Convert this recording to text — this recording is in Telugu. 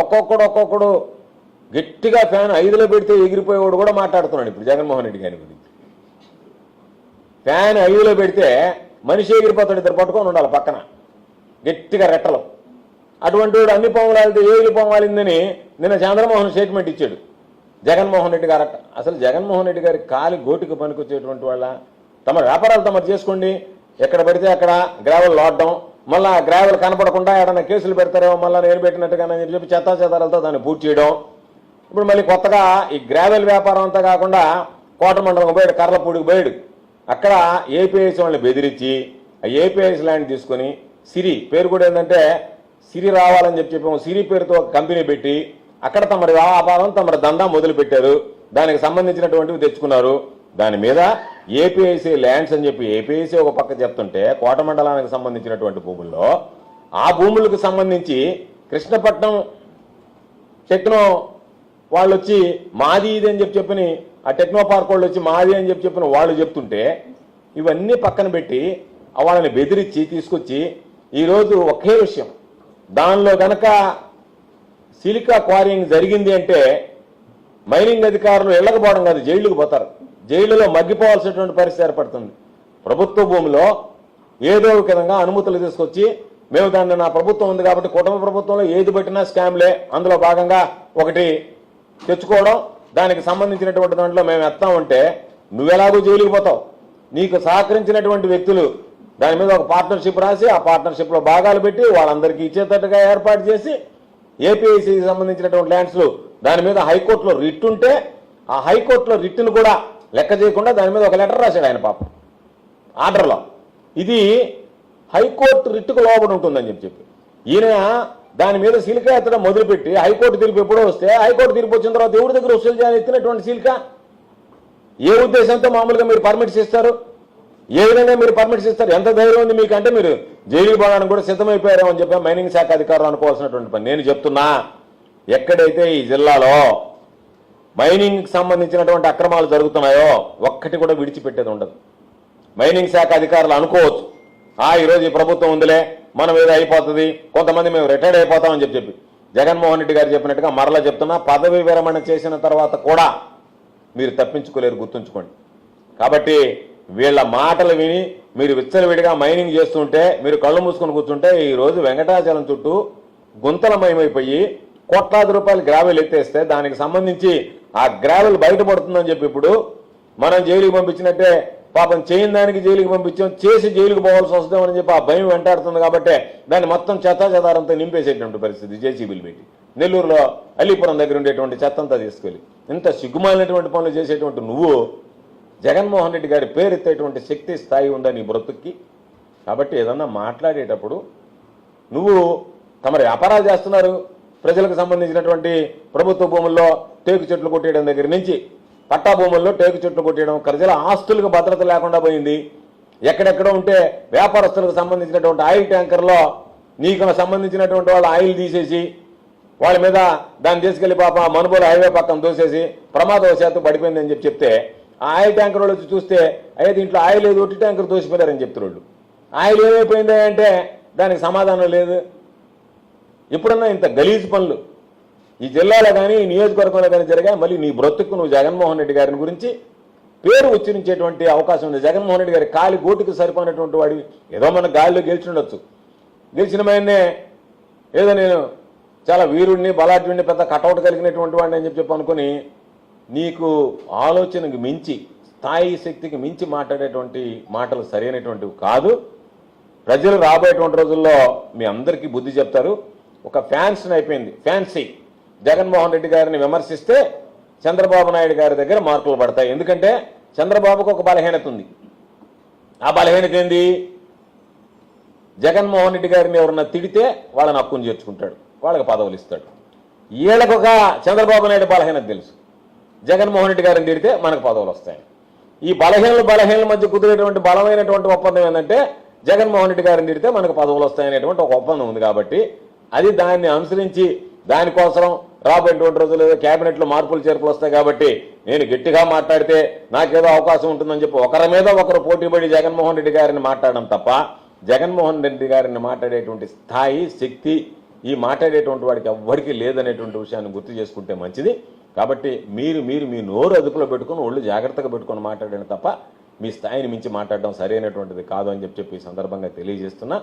ఒక్కొక్కడు ఒక్కొక్కడు గట్టిగా ఫ్యాన్ ఐదులో పెడితే ఎగిరిపోయేవాడు కూడా మాట్లాడుతున్నాడు ఇప్పుడు జగన్మోహన్ రెడ్డి గారి గురించి. ఫ్యాన్ ఐదులో పెడితే మనిషి ఎగిరిపోతాడు ఇద్దరు పట్టుకొని ఉండాలి పక్కన. గట్టిగా రెట్టలు. అటువంటి వాడు అన్ని పొంగలాలితే ఏగిలి పొంగాలిందని నిన్న చంద్రమోహన్ స్టేట్మెంట్ ఇచ్చాడు. జగన్మోహన్ రెడ్డి గారట అసలు జగన్మోహన్ రెడ్డి గారి కాలి గోటికి పనికొచ్చేటువంటి వాళ్ళ తమ వ్యాపారాలు తమరు చేసుకోండి. ఎక్కడ పెడితే అక్కడ గ్రావెల్ లాడ్డం మళ్ళా గ్రావెల్ కనపడకుండా ఏదైనా కేసులు పెడతారేమో మళ్ళీ నేను పెట్టినట్టుగానని చెప్పి చెత్తా చెదారాలతో దాన్ని పూర్తి చేయడం. ఇప్పుడు మళ్ళీ కొత్తగా ఈ గ్రావెల్ వ్యాపారం అంతా కాకుండా కోట మండలం పోయాడు కర్లపూడికి పోయాడు. అక్కడ ఏపీఎస్ వాళ్ళని బెదిరించి ఆ ఏపీఎస్ ల్యాండ్ తీసుకొని సిరి పేరు కూడా ఏంటంటే సిరి రావాలని చెప్పి చెప్పాము సిరి పేరుతో ఒక కంపెనీ పెట్టి అక్కడ తమరి వ్యాపారం తమరి దందా మొదలు పెట్టారు దానికి సంబంధించినటువంటివి తెచ్చుకున్నారు. దాని మీద ఏపీఐసీ ల్యాండ్స్ అని చెప్పి ఏపీఐసీ ఒక పక్క చెప్తుంటే కోట మండలానికి సంబంధించినటువంటి భూముల్లో ఆ భూములకు సంబంధించి కృష్ణపట్నం టెక్నో వాళ్ళు వచ్చి మాది ఇది అని చెప్పి చెప్పని ఆ టెక్నో పార్క్ వాళ్ళు వచ్చి మాది అని చెప్పి చెప్పిన వాళ్ళు చెప్తుంటే ఇవన్నీ పక్కన పెట్టి వాళ్ళని బెదిరించి తీసుకొచ్చి ఈరోజు ఒకే విషయం. దానిలో గనక సిలికా క్వారింగ్ జరిగింది అంటే మైనింగ్ అధికారులు వెళ్ళకపోవడం కాదు జైలుకు పోతారు. జైలులో మగ్గిపోవాల్సినటువంటి పరిస్థితి ఏర్పడుతుంది. ప్రభుత్వ భూమిలో ఏదో ఒక విధంగా అనుమతులు తీసుకొచ్చి మేము దాన్ని నా ప్రభుత్వం ఉంది కాబట్టి కుటుంబ ప్రభుత్వంలో ఏది పెట్టినా స్కామ్లే. అందులో భాగంగా ఒకటి తెచ్చుకోవడం దానికి సంబంధించినటువంటి దాంట్లో మేము ఎత్తామంటే నువ్వెలాగో జైలుకి పోతావు. నీకు సహకరించినటువంటి వ్యక్తులు దాని మీద ఒక పార్ట్నర్షిప్ రాసి ఆ పార్ట్నర్షిప్లో భాగాలు పెట్టి వాళ్ళందరికీ ఇచ్చేటట్టుగా ఏర్పాటు చేసి ఏపీఐసికి సంబంధించినటువంటి ల్యాండ్స్లు దాని మీద హైకోర్టులో రిట్ ఉంటే ఆ హైకోర్టులో రిట్ను కూడా లెక్క చేయకుండా దాని మీద ఒక లెటర్ రాశాడు ఆయన పాపం. ఆర్డర్లో. ఇది హైకోర్టు రిట్టుకు లోబడి ఉంటుందని చెప్పి చెప్పి. ఈయన దాని మీద సిలిక ఎత్తడం మొదలుపెట్టి హైకోర్టు తీర్పు ఎప్పుడో వస్తే హైకోర్టు తీర్పు వచ్చిన తర్వాత ఎవరి దగ్గర వసూలు చేయాలి ఎత్తినటువంటి సిలిక? ఏ ఉద్దేశంతో మామూలుగా మీరు పర్మిట్స్ ఇస్తారు? ఏ విధంగా మీరు పర్మిట్స్ ఇస్తారు? ఎంత ధైర్యం ఉంది మీకు అంటే మీరు జైలుకి పోవడానికి కూడా సిద్ధమైపోయారు అని చెప్పి మైనింగ్ శాఖ అధికారులు అనుకోవాల్సినటువంటి పని. నేను చెప్తున్నా ఎక్కడైతే ఈ జిల్లాలో మైనింగ్కి సంబంధించినటువంటి అక్రమాలు జరుగుతున్నాయో ఒక్కటి కూడా విడిచిపెట్టేది ఉండదు. మైనింగ్ శాఖ అధికారులు అనుకోవచ్చు. ఆ ఈరోజు ఈ ప్రభుత్వం ఉందిలే మనం ఏదో అయిపోతుంది కొంతమంది మేము రిటైర్డ్ అయిపోతామని చెప్పి చెప్పి. జగన్మోహన్ రెడ్డి గారు చెప్పినట్టుగా మరలా చెప్తున్నా పదవి విరమణ చేసిన తర్వాత కూడా మీరు తప్పించుకోలేరు గుర్తుంచుకోండి. కాబట్టి వీళ్ళ మాటలు విని మీరు విచ్చలవిడిగా మైనింగ్ చేస్తుంటే మీరు కళ్ళు మూసుకొని కూర్చుంటే ఈరోజు వెంకటాచలం చుట్టూ గుంతలమయమైపోయి కోట్లాది రూపాయలు గ్రావెల్ ఎత్తేస్తే దానికి సంబంధించి ఆ గ్రావెల్ బయటపడుతుందని చెప్పి ఇప్పుడు మనం జైలుకి పంపించినట్టే పాపం చేయని దానికి జైలుకి పంపించాం చేసి జైలుకి పోవాల్సి వస్తుందని చెప్పి ఆ భయం వెంటాడుతుంది కాబట్టి దాన్ని మొత్తం చెత్త చెదారంతో నింపేసేటువంటి పరిస్థితి జేసీబీలు పెట్టి. నెల్లూరులో అల్లీపురం దగ్గర ఉండేటువంటి చెత్తంతా తీసుకెళ్ళి. ఇంత సిగ్గుమాలినటువంటి పనులు చేసేటువంటి నువ్వు జగన్మోహన్ రెడ్డి గారి పేరెత్తేటువంటి శక్తి స్థాయి ఉందా నీ బ్రతుక్కి? కాబట్టి ఏదన్నా మాట్లాడేటప్పుడు నువ్వు తమరు వ్యాపారాలు చేస్తున్నారు. ప్రజలకు సంబంధించినటువంటి ప్రభుత్వ భూముల్లో టేకు చెట్లు కొట్టేయడం దగ్గర నుంచి పట్టా భూముల్లో టేకు చెట్లు కొట్టేయడం ప్రజల ఆస్తులకు భద్రత లేకుండా పోయింది. ఎక్కడెక్కడ ఉంటే వ్యాపారస్తులకు సంబంధించినటువంటి ఆయిల్ ట్యాంకర్లో నీకు సంబంధించినటువంటి వాళ్ళ ఆయిల్ తీసేసి వాళ్ళ మీద దాన్ని తీసుకెళ్ళి పాప మనుబోలు హైవే పక్కన దోసేసి ప్రమాదవశాత్తు పడిపోయిందని చెప్పి చెప్తే ఆ ఆయిల్ ట్యాంకర్ వాళ్ళు వచ్చి చూస్తే అయ్యే దీంట్లో ఆయిల్ ఏదో ఒట్టి ట్యాంకర్ దోసిపోయారని చెప్తున్నారు ఆయిల్ ఏమైపోయింది అంటే దానికి సమాధానం లేదు. ఎప్పుడన్నా ఇంత గలీజ్ పనులు. ఈ జిల్లాలో కానీ ఈ నియోజకవర్గంలో కానీ జరిగా మళ్ళీ నీ బ్రతుకు నువ్వు జగన్మోహన్ రెడ్డి గారిని గురించి పేరు ఉచ్చరించేటువంటి అవకాశం ఉంది. జగన్మోహన్ రెడ్డి గారి కాలి గోటుకు సరిపోయినటువంటి వాడి ఏదో మన గాలిలో గెలిచిండొచ్చు గెలిచిన ఆయన్నే ఏదో నేను చాలా వీరుడిని బలాఢ్యుడిని పెద్ద కటౌట్ కలిగినటువంటి వాడిని అని చెప్పి చెప్పి అనుకుని నీకు ఆలోచనకు మించి స్థాయి శక్తికి మించి మాట్లాడేటువంటి మాటలు సరైనటువంటివి కాదు. ప్రజలు రాబోయేటువంటి రోజుల్లో మీ అందరికీ బుద్ధి చెప్తారు. ఒక ఫ్యాన్స్ అయిపోయింది. ఫ్యాన్సీ. జగన్మోహన్ రెడ్డి గారిని విమర్శిస్తే చంద్రబాబు నాయుడు గారి దగ్గర మార్కులు పడతాయి. ఎందుకంటే చంద్రబాబుకు ఒక బలహీనత ఉంది. ఆ బలహీనత ఏంది? జగన్మోహన్ రెడ్డి గారిని ఎవరన్నా తిడితే వాళ్ళని హక్కును చేర్చుకుంటాడు. వాళ్ళకి పదవులు ఇస్తాడు. వీళ్ళకు ఒక చంద్రబాబు నాయుడు బలహీనత తెలుసు. జగన్మోహన్ రెడ్డి గారిని తిడితే మనకు పదవులు వస్తాయి. ఈ బలహీనలు బలహీనల మధ్య కుదిరేటువంటి బలమైనటువంటి ఒప్పందం ఏంటంటే జగన్మోహన్ రెడ్డి గారిని తిడితే మనకు పదవులు వస్తాయనేటువంటి ఒక ఒప్పందం ఉంది కాబట్టి అది దాన్ని అనుసరించి దానికోసం రాబోయేటువంటి రోజులు కేబినెట్లో మార్పులు చేర్పులు వస్తాయి కాబట్టి నేను గట్టిగా మాట్లాడితే నాకేదో అవకాశం ఉంటుందని చెప్పి ఒకరి మీద ఒకరు పోటీపడి జగన్మోహన్ రెడ్డి గారిని మాట్లాడడం తప్ప జగన్మోహన్ రెడ్డి గారిని మాట్లాడేటువంటి స్థాయి శక్తి ఈ మాట్లాడేటువంటి వాడికి ఎవ్వరికీ లేదనేటువంటి విషయాన్ని గుర్తు చేసుకుంటే మంచిది. కాబట్టి మీరు మీరు మీ నోరు అదుపులో పెట్టుకుని ఒళ్ళు జాగ్రత్తగా పెట్టుకొని మాట్లాడండి తప్ప మీ స్థాయిని మించి మాట్లాడడం సరైనటువంటిది కాదు అని చెప్పి చెప్పి ఈ సందర్భంగా తెలియజేస్తున్నా.